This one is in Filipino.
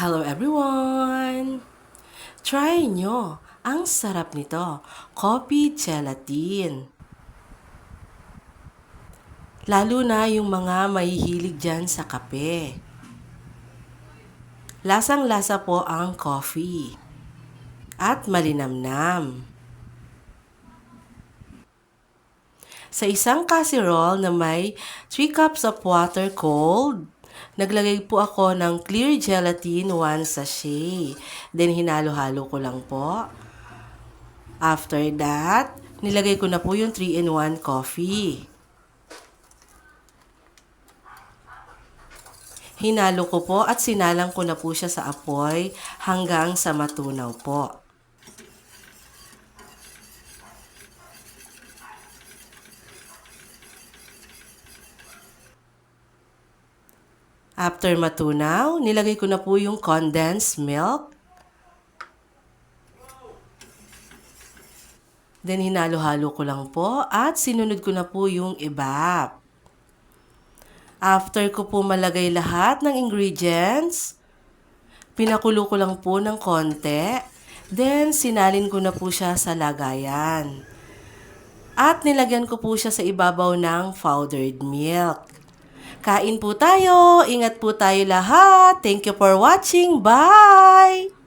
Hello everyone! Try nyo. Ang sarap nito. Coffee gelatin. Lalo na yung mga mahihilig dyan sa kape. Lasang-lasa po ang coffee. At malinamnam. Sa isang casserole na may 3 cups of water cold, naglagay po ako ng clear gelatin 1 sachet. Then hinalo-halo ko lang po. After that, nilagay ko na po yung 3-in-1 coffee. Hinalo ko po at sinalang ko na po siya sa apoy hanggang sa matunaw po. After matunaw, nilagay ko na po yung condensed milk. Then hinalo-halo ko lang po at sinunod ko na po yung evap. After ko po malagay lahat ng ingredients, pinakulo ko lang po ng konti. Then sinalin ko na po siya sa lagayan. At nilagyan ko po siya sa ibabaw ng powdered milk. Kain po tayo. Ingat po tayo lahat. Thank you for watching. Bye!